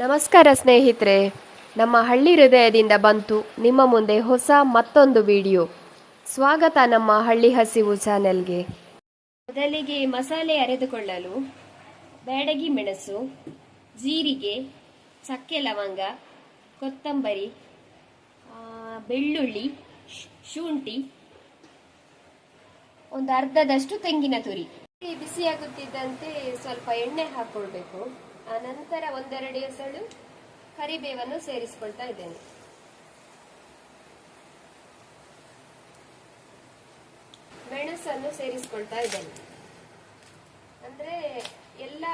ನಮಸ್ಕಾರ ಸ್ನೇಹಿತರೆ, ನಮ್ಮ ಹಳ್ಳಿ ಹೃದಯದಿಂದ ಬಂತು ನಿಮ್ಮ ಮುಂದೆ ಹೊಸ ಮತ್ತೊಂದು ವಿಡಿಯೋ. ಸ್ವಾಗತ ನಮ್ಮ ಹಳ್ಳಿ ಹಸಿವು ಚಾನೆಲ್ಗೆ. ಮೊದಲಿಗೆ ಮಸಾಲೆ ಅರೆದುಕೊಳ್ಳಲು ಬ್ಯಾಡಗಿ ಮೆಣಸು, ಜೀರಿಗೆ, ಚಕ್ಕೆ ಲವಂಗ, ಕೊತ್ತಂಬರಿ ಬೆಳ್ಳುಳ್ಳಿ, ಶುಂಠಿ, ಒಂದು ಅರ್ಧದಷ್ಟು ತೆಂಗಿನ ತುರಿ. ಬಿಸಿಯಾಗುತ್ತಿದ್ದಂತೆ ಸ್ವಲ್ಪ ಎಣ್ಣೆ ಹಾಕೊಳ್ಬೇಕು. ಆ ನಂತರ ಒಂದೆರಡು ಎಸಳು ಕರಿಬೇವನ್ನು ಸೇರಿಸಿಕೊಳ್ತಾ ಇದ್ದೇನೆ. ಮೆಣಸನ್ನು ಸೇರಿಸ್ಕೊಳ್ತಾ ಇದ್ದೇನೆ. ಅಂದ್ರೆ ಎಲ್ಲ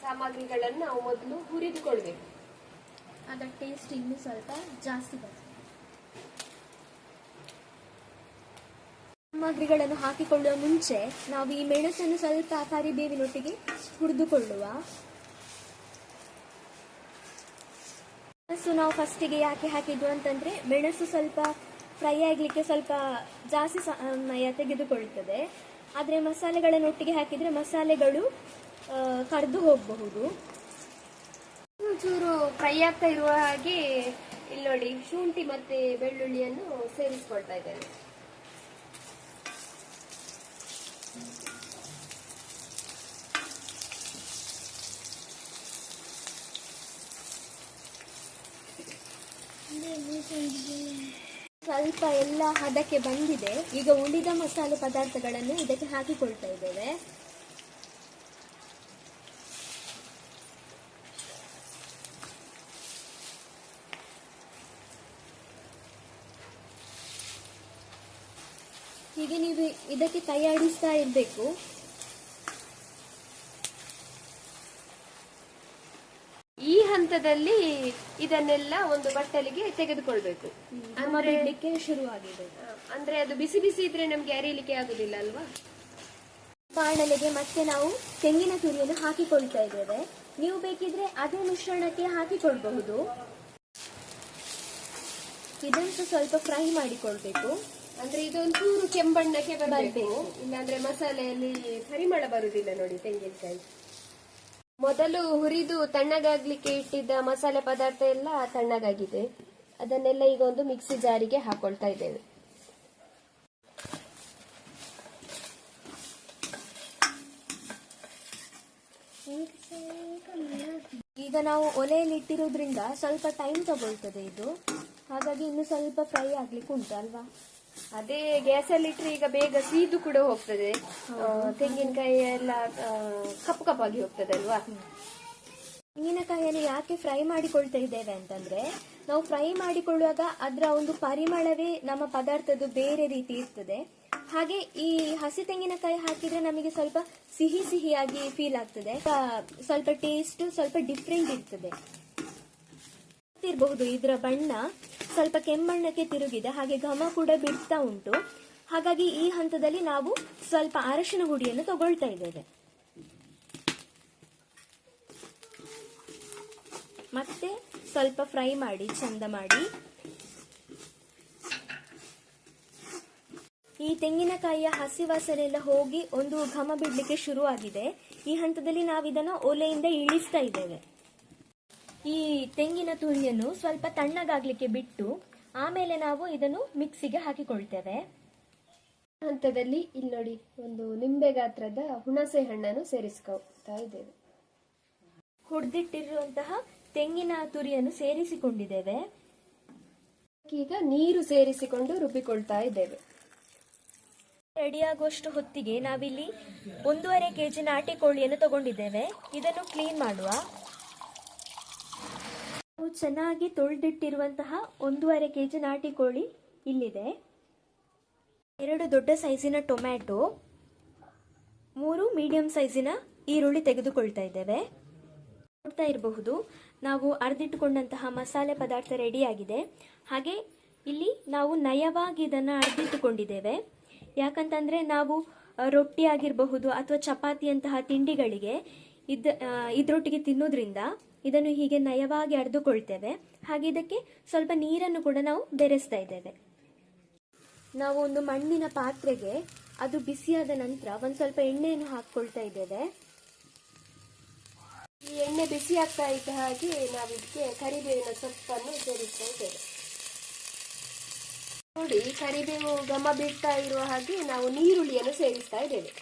ಸಾಮಗ್ರಿಗಳನ್ನು ನಾವು ಮೊದಲು ಹುರಿದುಕೊಳ್ಬೇಕು. ಅದರ ಟೇಸ್ಟ್ ಇನ್ನೂ ಸ್ವಲ್ಪ ಜಾಸ್ತಿ ಬರ್ತದೆ. ಸಾಮಗ್ರಿಗಳನ್ನು ಹಾಕಿಕೊಳ್ಳುವ ಮುಂಚೆ ನಾವು ಈ ಮೆಣಸನ್ನು ಸ್ವಲ್ಪ ಕರಿಬೇವಿನೊಟ್ಟಿಗೆ ಹುರಿದುಕೊಳ್ಳುವ ಮೆಣಸು ನಾವು ಫಸ್ಟಿಗೆ ಯಾಕೆ ಹಾಕಿದ್ದು ಅಂತಂದ್ರೆ ಮೆಣಸು ಸ್ವಲ್ಪ ಫ್ರೈ ಆಗಲಿಕ್ಕೆ ಸ್ವಲ್ಪ ಜಾಸ್ತಿ ಸಮಯ ತೆಗೆದುಕೊಳ್ಳುತ್ತದೆ. ಆದರೆ ಮಸಾಲೆಗಳನ್ನೊಟ್ಟಿಗೆ ಹಾಕಿದರೆ ಮಸಾಲೆಗಳು ಕರೆದು ಹೋಗಬಹುದು. ಚೂರು ಫ್ರೈ ಆಗ್ತಾ ಇರುವ ಹಾಗೆ ಇಲ್ಲಿ ನೋಡಿ ಶುಂಠಿ ಮತ್ತೆ ಬೆಳ್ಳುಳ್ಳಿಯನ್ನು ಸೇರಿಸ್ಕೊಳ್ತಾ ಇದ್ದೇನೆ. ಸ್ವಲ್ಪ ಎಲ್ಲ ಹದಕ್ಕೆ ಬಂದಿದೆ. ಈಗ ಉಳಿದ ಮಸಾಲೆ ಪದಾರ್ಥಗಳನ್ನು ಇದಕ್ಕೆ ಹಾಕಿಕೊಳ್ತಾ ಇದ್ದೇವೆ. ಹೀಗೆ ನೀವು ಇದಕ್ಕೆ ತಯಾರಿಸ್ತಾ ಇರಬೇಕು ಈ ಹಂತದಲ್ಲಿ ಇದನ್ನೆಲ್ಲ ಒಂದು ಬಟ್ಟಲಿಗೆ ತೆಗೆದುಕೊಳ್ಬೇಕು. ಅಂದ್ರೆ ಶುರುವಾಗಿದೆ. ಅಂದ್ರೆ ಅದು ಬಿಸಿ ಬಿಸಿ ಇದ್ರೆ ನಮ್ಗೆ ಅರಿಯಲಿಕ್ಕೆ ಆಗುದಿಲ್ಲ ಅಲ್ವಾ? ಬಾಣಲೆಗೆ ಮತ್ತೆ ನಾವು ತೆಂಗಿನ ತುರಿಯನ್ನು ಹಾಕಿಕೊಳ್ತಾ ಇದ್ದೇವೆ. ನೀವು ಬೇಕಿದ್ರೆ ಅದೇ ಮಿಶ್ರಣಕ್ಕೆ ಹಾಕಿಕೊಳ್ಬಹುದು. ಇದನ್ನು ಸ್ವಲ್ಪ ಫ್ರೈ ಮಾಡಿಕೊಳ್ಬೇಕು. ಅಂದ್ರೆ ಇದೊಂಚೂರು ಕೆಂಬಣ್ಣಕ್ಕೆ ಬರಬೇಕು. ಬರ್ಬೇಕು. ಇಲ್ಲಾಂದ್ರೆ ಮಸಾಲೆಯಲ್ಲಿ ಪರಿಮಳ ಬರುದಿಲ್ಲ ನೋಡಿ ತೆಂಗಿನಕಾಯಿ. ಮೊದಲು ಹುರಿದು ತಣ್ಣಗಾಗ್ಲಿಕ್ಕೆ ಇಟ್ಟಿದ್ದ ಮಸಾಲೆ ಪದಾರ್ಥ ಎಲ್ಲ ತಣ್ಣಗಾಗಿದೆ. ಅದನ್ನೆಲ್ಲ ಈಗ ಒಂದು ಮಿಕ್ಸಿ ಜಾರಿಗೆ ಹಾಕೊಳ್ತಾ ಇದ್ದೇವೆ. ಈಗ ನಾವು ಒಲೆಯಲ್ಲಿ ಇಟ್ಟಿರೋದ್ರಿಂದ ಸ್ವಲ್ಪ ಟೈಮ್ ತಗೊಳ್ತದೆ ಇದು. ಹಾಗಾಗಿ ಇನ್ನು ಸ್ವಲ್ಪ ಫ್ರೈ ಆಗ್ಲಿಕ್ಕೆ ಉಂಟು ಅಲ್ವಾ? ಅದೇ ಗ್ಯಾಸಲ್ಲಿ ಇಟ್ರೆ ಈಗ ಬೇಗ ಸೀದು ಕೂಡ ಹೋಗ್ತದೆ. ತೆಂಗಿನಕಾಯಿ ಎಲ್ಲ ಕಪ್ಪು ಕಪ್ಪಾಗಿ ಹೋಗ್ತದೆ ಅಲ್ವಾ? ತೆಂಗಿನಕಾಯಿಯನ್ನು ಯಾಕೆ ಫ್ರೈ ಮಾಡಿಕೊಳ್ತಾ ಇದ್ದೇವೆ ಅಂತಂದ್ರೆ, ನಾವು ಫ್ರೈ ಮಾಡಿಕೊಳ್ಳುವಾಗ ಅದರ ಒಂದು ಪರಿಮಳವೇ ನಮ್ಮ ಪದಾರ್ಥದ್ದು ಬೇರೆ ರೀತಿ ಇರ್ತದೆ. ಹಾಗೆ ಈ ಹಸಿ ತೆಂಗಿನಕಾಯಿ ಹಾಕಿದ್ರೆ ನಮಗೆ ಸ್ವಲ್ಪ ಸಿಹಿ ಸಿಹಿಯಾಗಿ ಫೀಲ್ ಆಗ್ತದೆ. ಸ್ವಲ್ಪ ಟೇಸ್ಟ್ ಸ್ವಲ್ಪ ಡಿಫ್ರೆಂಟ್ ಇರ್ತದೆ. ಇರಬಹುದು ಇದರ ಬಣ್ಣ ಸ್ವಲ್ಪ ಕೆಮ್ಮಣ್ಣಕ್ಕೆ ತಿರುಗಿದೆ ಹಾಗೆ ಘಮ ಕೂಡ ಬಿಡ್ತಾ ಉಂಟು. ಹಾಗಾಗಿ ಈ ಹಂತದಲ್ಲಿ ನಾವು ಸ್ವಲ್ಪ ಅರಶಿನ ಹುಡಿಯನ್ನು ತಗೊಳ್ತಾ ಇದ್ದೇವೆ. ಮತ್ತೆ ಸ್ವಲ್ಪ ಫ್ರೈ ಮಾಡಿ, ಚಂದ ಮಾಡಿ. ಈ ತೆಂಗಿನಕಾಯಿಯ ಹಸಿ ವಾಸನೆ ಎಲ್ಲ ಹೋಗಿ ಒಂದು ಘಮ ಬಿಡ್ಲಿಕ್ಕೆ ಶುರು ಆಗಿದೆ ಈ ಹಂತದಲ್ಲಿ ನಾವು ಇದನ್ನು ಒಲೆಯಿಂದ ಇಳಿಸ್ತಾ ಇದ್ದೇವೆ. ಈ ತೆಂಗಿನ ತುರಿಯನ್ನು ಸ್ವಲ್ಪ ತಣ್ಣಗಾಗ್ಲಿಕ್ಕೆ ಬಿಟ್ಟು ಆಮೇಲೆ ನಾವು ಇದನ್ನು ಮಿಕ್ಸಿಗೆ ಹಾಕಿಕೊಳ್ತೇವೆ. ಹಂತದಲ್ಲಿ ಇಲ್ಲಿ ನೋಡಿ ಒಂದು ನಿಂಬೆ ಗಾತ್ರದ ಹುಣಸೆ ಹಣ್ಣನ್ನು ಸೇರಿಸ್ಕೊಳ್ತಾ ಇದ್ದೇವೆ. ಹುಡ್ದಿಟ್ಟಿರುವಂತಹ ತೆಂಗಿನ ತುರಿಯನ್ನು ಸೇರಿಸಿಕೊಂಡಿದ್ದೇವೆ. ಈಗ ನೀರು ಸೇರಿಸಿಕೊಂಡು ರುಬ್ಬಿಕೊಳ್ತಾ ಇದ್ದೇವೆ. ರೆಡಿಯಾಗುವಷ್ಟು ಹೊತ್ತಿಗೆ ನಾವಿಲ್ಲಿ ಒಂದೂವರೆ ಕೆಜಿ ನಾಟಿ ಕೋಳಿಯನ್ನು ತಗೊಂಡಿದ್ದೇವೆ. ಇದನ್ನು ಕ್ಲೀನ್ ಮಾಡುವ. ನಾವು ಚೆನ್ನಾಗಿ ತೊಳೆದಿಟ್ಟಿರುವಂತಹ ಒಂದೂವರೆ ಕೆ ಜಿ ನಾಟಿ ಕೋಳಿ ಇಲ್ಲಿದೆ. ಎರಡು ದೊಡ್ಡ ಸೈಜಿನ ಟೊಮ್ಯಾಟೊ, ಮೂರು ಮೀಡಿಯಂ ಸೈಜಿನ ಈರುಳ್ಳಿ ತೆಗೆದುಕೊಳ್ತಾ ಇದ್ದೇವೆ. ನೋಡ್ತಾ ಇರಬಹುದು, ನಾವು ಅರ್ದಿಟ್ಟುಕೊಂಡಂತಹ ಮಸಾಲೆ ಪದಾರ್ಥ ರೆಡಿಯಾಗಿದೆ. ಹಾಗೆ ಇಲ್ಲಿ ನಾವು ನಯವಾಗಿ ಇದನ್ನು ಅರ್ದಿಟ್ಟುಕೊಂಡಿದ್ದೇವೆ. ಯಾಕಂತಂದರೆ ನಾವು ರೊಟ್ಟಿ ಆಗಿರಬಹುದು ಅಥವಾ ಚಪಾತಿಯಂತಹ ತಿಂಡಿಗಳಿಗೆ ಇದ್ ಇದರೊಟ್ಟಿಗೆ ಇದ್ರೊಟ್ಟಿಗೆ ತಿನ್ನೋದ್ರಿಂದ ಇದನ್ನು ಹೀಗೆ ನಯವಾಗಿ ಅರ್ದುಕೊಳ್ತೇವೆ. ಹಾಗೆ ಇದಕ್ಕೆ ಸ್ವಲ್ಪ ನೀರನ್ನು ಕೂಡ ನಾವು ಬೆರೆಸ್ತಾ ಇದ್ದೇವೆ. ನಾವು ಒಂದು ಮಣ್ಣಿನ ಪಾತ್ರೆಗೆ ಅದು ಬಿಸಿಯಾದ ನಂತರ ಒಂದು ಸ್ವಲ್ಪ ಎಣ್ಣೆಯನ್ನು ಹಾಕ್ಕೊಳ್ತಾ ಇದ್ದೇವೆ. ಈ ಎಣ್ಣೆ ಬಿಸಿ ಆಗ್ತಾ ಇದ್ದ ಹಾಗೆ ನಾವು ಇದಕ್ಕೆ ಕರಿಬೇವಿನ ಸೊಪ್ಪನ್ನು ಸೇರಿಸ್ತಾ ಇದ್ದೇವೆ. ನೋಡಿ, ಕರಿಬೇವು ಗಮ ಬಿಡ್ತಾ ಇರುವ ಹಾಗೆ ನಾವು ನೀರುಳ್ಳಿಯನ್ನು ಸೇರಿಸ್ತಾ ಇದ್ದೇವೆ.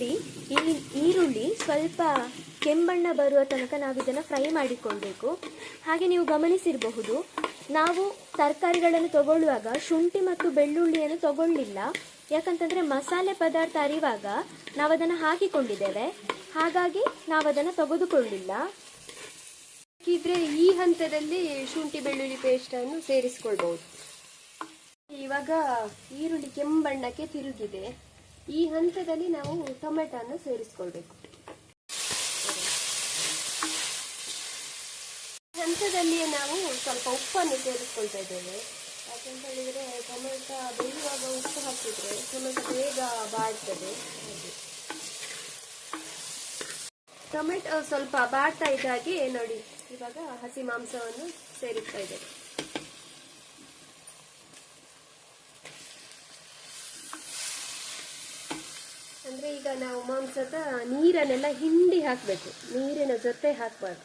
ನೋಡಿ, ಈ ಈರುಳ್ಳಿ ಸ್ವಲ್ಪ ಕೆಂಬಣ್ಣ ಬರುವ ತನಕ ನಾವು ಇದನ್ನು ಫ್ರೈ ಮಾಡಿಕೊಳ್ಬೇಕು. ಹಾಗೆ ನೀವು ಗಮನಿಸಿರಬಹುದು, ನಾವು ತರಕಾರಿಗಳನ್ನು ತಗೊಳ್ಳುವಾಗ ಶುಂಠಿ ಮತ್ತು ಬೆಳ್ಳುಳ್ಳಿಯನ್ನು ತಗೊಳ್ಳಿಲ್ಲ. ಯಾಕಂತಂದರೆ ಮಸಾಲೆ ಪದಾರ್ಥ ಅರಿವಾಗ ನಾವು ಅದನ್ನು ಹಾಕಿಕೊಂಡಿದ್ದೇವೆ. ಹಾಗಾಗಿ ನಾವು ಅದನ್ನು ತೆಗೆದುಕೊಳ್ಳಿಲ್ಲ. ಇದ್ರೆ ಈ ಹಂತದಲ್ಲಿ ಶುಂಠಿ ಬೆಳ್ಳುಳ್ಳಿ ಪೇಸ್ಟ್ ಅನ್ನು ಸೇರಿಸ್ಕೊಳ್ಬಹುದು. ಇವಾಗ ಈರುಳ್ಳಿ ಕೆಂಬಣ್ಣಕ್ಕೆ ತಿರುಗಿದೆ. ಈ ಹಂತದಲ್ಲಿ ನಾವು ಟೊಮೆಟೊನ್ನು ಸೇರಿಸ್ಕೊಳ್ಬೇಕು. ಈ ಹಂತದಲ್ಲಿಯೇ ನಾವು ಸ್ವಲ್ಪ ಉಪ್ಪನ್ನು ಸೇರಿಸ್ಕೊಳ್ತಾ ಇದ್ದೇವೆ. ಯಾಕಂತ ಹೇಳಿದ್ರೆ ಟೊಮೆಟೊ ಬೇಯುವಾಗ ಉಪ್ಪು ಹಾಕಿದ್ರೆ ಟೊಮೆಟೊ ಬೇಗ ಬಾಡ್ತದೆ ಟೊಮೆಟೊ ಸ್ವಲ್ಪ ಬಾಡ್ತಾ ಇದ್ದಾಗೆ ನೋಡಿ, ಇವಾಗ ಹಸಿ ಮಾಂಸವನ್ನು ಸೇರಿಸ್ತಾ ಇದ್ದೇವೆ. ಅಂದ್ರೆ ಈಗ ನಾವು ಮಾಂಸದ ನೀರನ್ನೆಲ್ಲ ಹಿಂಡಿ ಹಾಕ್ಬೇಕು. ನೀರಿನ ಜೊತೆ ಹಾಕ್ಬಾರ್ದು.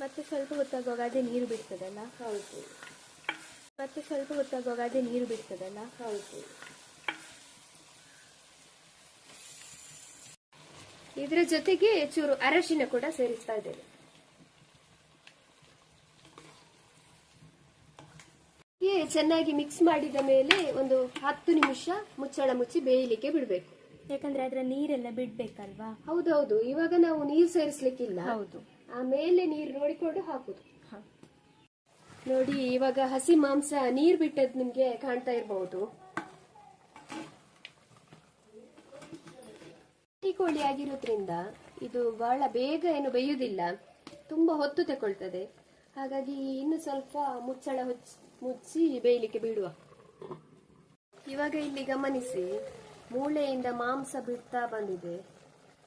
ಮತ್ತೆ ಸ್ವಲ್ಪ ಹೊತ್ತಾಗುವಾಗ ಅದೇ ನೀರು ಬಿಡ್ತದಲ್ಲ? ಹೌದು. ಮತ್ತೆ ಸ್ವಲ್ಪ ಹೊತ್ತಾಗುವಾಗ ಅದೇ ನೀರು ಬಿಡ್ತದಲ್ಲ? ಹೌದು. ಇದರ ಜೊತೆಗೆ ಚೂರು ಅರಶಿನ ಕೂಡ ಸೇರಿಸ್ತಾ ಇದ್ದೇವೆ. ಚೆನ್ನಾಗಿ ಮಿಕ್ಸ್ ಮಾಡಿದ ಮೇಲೆ ಒಂದು ಹತ್ತು ನಿಮಿಷ ಮುಚ್ಚಳ ಮುಚ್ಚಿ ಬೇಯಲಿಕ್ಕೆ ಬಿಡಬೇಕು. ಯಾಕಂದ್ರೆ ಅದರ ನೀರೆಲ್ಲ ಬಿಡ್ಬೇಕಲ್ವಾ? ಹೌದೌದು. ಇವಾಗ ನಾವು ನೀರು ಸೇರಿಸ್ಲಿಕ್ಕಿಲ್ಲ. ಹೌದು. ಆಮೇಲೆ ನೀರು ನೋಡಿಕೊಂಡು ಹಾಕುದು. ನೋಡಿ ಇವಾಗ ಹಸಿ ಮಾಂಸ ನೀರ್ ಬಿಟ್ಟದ್ ನಿಮ್ಗೆ ಕಾಣ್ತಾ ಇರಬಹುದು ಕೋಳಿ ಆಗಿರೋದ್ರಿಂದ ಇದು ಬಹಳ ಬೇಗ ಏನು ಬೇಯುವುದಿಲ್ಲ ತುಂಬಾ ಹೊತ್ತು ತಗೊಳ್ತದೆ. ಹಾಗಾಗಿ ಇನ್ನು ಸ್ವಲ್ಪ ಮುಚ್ಚಳ ಮುಚ್ಚಿ ಬೇಯಲಿಕ್ಕೆ ಬಿಡುವ. ಇವಾಗ ಇಲ್ಲಿ ಗಮನಿಸಿ. ಮೂಳೆಯಿಂದ ಮಾಂಸ ಬಿಡ್ತಾ ಬಂದಿದೆ.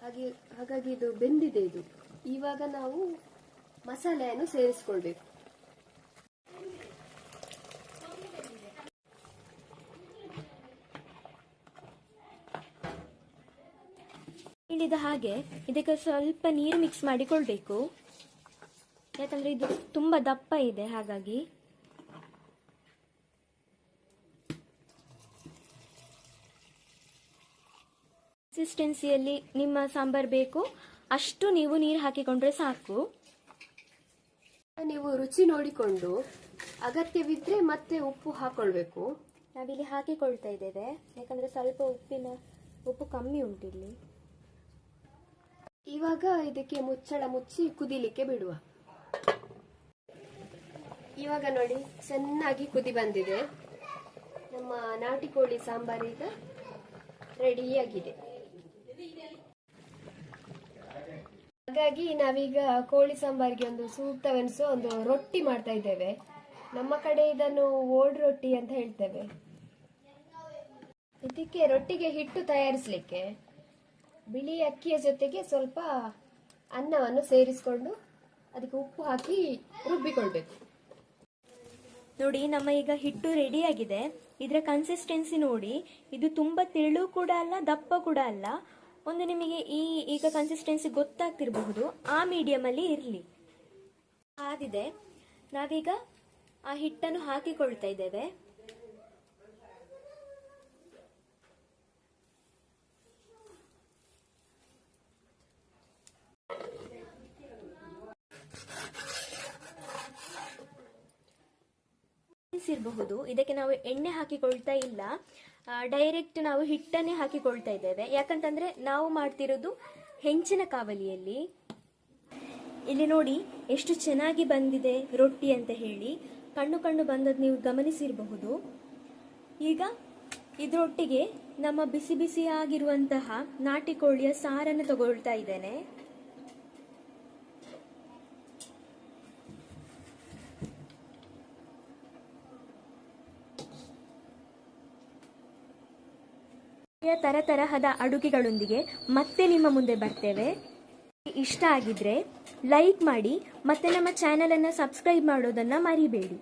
ಹಾಗೆ, ಹಾಗಾಗಿ ಇದು ಬೆಂದಿದೆ ಇದು. ಇವಾಗ ನಾವು ಮಸಾಲೆಯನ್ನು ಸೇರಿಸ್ಕೊಳ್ಬೇಕು. ಹೇಳಿದ ಹಾಗೆ ಇದಕ್ಕೆ ಸ್ವಲ್ಪ ನೀರು ಮಿಕ್ಸ್ ಮಾಡಿಕೊಳ್ಬೇಕು. ಯಾಕಂದ್ರೆ ಇದು ತುಂಬ ದಪ್ಪ ಇದೆ, ಹಾಗಾಗಿ. ಕನ್ಸಿಸ್ಟೆನ್ಸಿಯಲ್ಲಿ ನಿಮ್ಮ ಸಾಂಬಾರ್ ಬೇಕು ಅಷ್ಟು ನೀವು ನೀರು ಹಾಕಿಕೊಂಡ್ರೆ ಸಾಕು. ನೀವು ರುಚಿ ನೋಡಿಕೊಂಡು ಅಗತ್ಯವಿದ್ರೆ ಮತ್ತೆ ಉಪ್ಪು ಹಾಕೊಳ್ಬೇಕು. ನಾವಿಲ್ಲಿ ಹಾಕಿಕೊಳ್ತಾ ಇದ್ದೇವೆ ಯಾಕಂದ್ರೆ ಸ್ವಲ್ಪ ಉಪ್ಪಿನ ಉಪ್ಪು ಕಮ್ಮಿ ಉಂಟಿಲ್ಲಿ. ಇವಾಗ ಇದಕ್ಕೆ ಮುಚ್ಚಳ ಮುಚ್ಚಿ ಕುದಿಲಿಕ್ಕೆ ಬಿಡುವ. ಇವಾಗ ನೋಡಿ ಚೆನ್ನಾಗಿ ಕುದಿ ಬಂದಿದೆ. ನಮ್ಮ ನಾಟಿ ಕೋಳಿ ಸಾಂಬಾರ್ ಈಗ ರೆಡಿಯಾಗಿದೆ ಹಾಗಾಗಿ ನಾವೀಗ ಕೋಳಿ ಸಾಂಬಾರ್ಗೆ ಒಂದು ಸೂಕ್ತವೆನಿಸೋ ಒಂದು ರೊಟ್ಟಿ ಮಾಡ್ತಾ ಇದ್ದೇವೆ. ನಮ್ಮ ಕಡೆ ಇದನ್ನು ಓಡ್ ರೊಟ್ಟಿ ಅಂತ ಹೇಳ್ತೇವೆ. ಇದಕ್ಕೆ ರೊಟ್ಟಿಗೆ ಹಿಟ್ಟು ತಯಾರಿಸಲಿಕ್ಕೆ ಬಿಳಿ ಅಕ್ಕಿಯ ಜೊತೆಗೆ ಸ್ವಲ್ಪ ಅನ್ನವನ್ನು ಸೇರಿಸಿಕೊಂಡು ಅದಕ್ಕೆ ಉಪ್ಪು ಹಾಕಿ ರುಬ್ಬಿಕೊಳ್ಬೇಕು. ನೋಡಿ, ನಮ್ಮ ಈಗ ಹಿಟ್ಟು ರೆಡಿ ಆಗಿದೆ ಇದರ ಕನ್ಸಿಸ್ಟೆನ್ಸಿ ನೋಡಿ, ಇದು ತುಂಬ ತೆಳು ಕೂಡ ಅಲ್ಲ, ದಪ್ಪ ಕೂಡ ಅಲ್ಲ. ಒಂದು ನಿಮಗೆ ಈ ಈಗ ಕನ್ಸಿಸ್ಟೆನ್ಸಿ ಗೊತ್ತಾಗ್ತಿರಬಹುದು, ಆ ಮೀಡಿಯಮಲ್ಲಿ ಇರಲಿ. ಆದಿದೆ. ನಾವೀಗ ಆ ಹಿಟ್ಟನ್ನು ಹಾಕಿಕೊಳ್ತಾ ಇದ್ದೇವೆ. ಇರಬಹುದು. ಇದಕ್ಕೆ ನಾವು ಎಣ್ಣೆ ಹಾಕಿಕೊಳ್ತಾ ಇಲ್ಲ. ಡೈರೆಕ್ಟ್ ನಾವು ಹಿಟ್ಟನ್ನೇ ಹಾಕಿಕೊಳ್ತಾ ಇದ್ದೇವೆ. ಯಾಕಂತಂದ್ರೆ ನಾವು ಮಾಡ್ತಿರೋದು ಹೆಂಚಿನ ಕಾವಲಿಯಲ್ಲಿ. ಇಲ್ಲಿ ನೋಡಿ, ಎಷ್ಟು ಚೆನ್ನಾಗಿ ಬಂದಿದೆ ರೊಟ್ಟಿ ಅಂತ ಹೇಳಿ. ಕಣ್ಣು ಕಣ್ಣು ಬಂದದ್ದು ನೀವು ಗಮನಿಸಿರಬಹುದು. ಈಗ ಇದರೊಟ್ಟಿಗೆ ನಮ್ಮ ಬಿಸಿ ಬಿಸಿಯಾಗಿರುವಂತಹ ನಾಟಿ ಕೋಳಿಯ ಸಾರನ್ನು ತಗೊಳ್ತಾ ಇದ್ದೇನೆ. ತರತರಹದ ಅಡುಗೆಗಳೊಂದಿಗೆ ಮತ್ತೆ ನಿಮ್ಮ ಮುಂದೆ ಬರ್ತೇವೆ. ಇಷ್ಟ ಆಗಿದ್ರೆ ಲೈಕ್ ಮಾಡಿ ಮತ್ತೆ ನಮ್ಮ ಚಾನಲನ್ನು ಸಬ್ಸ್ಕ್ರೈಬ್ ಮಾಡೋದನ್ನು ಮರಿಬೇಡಿ.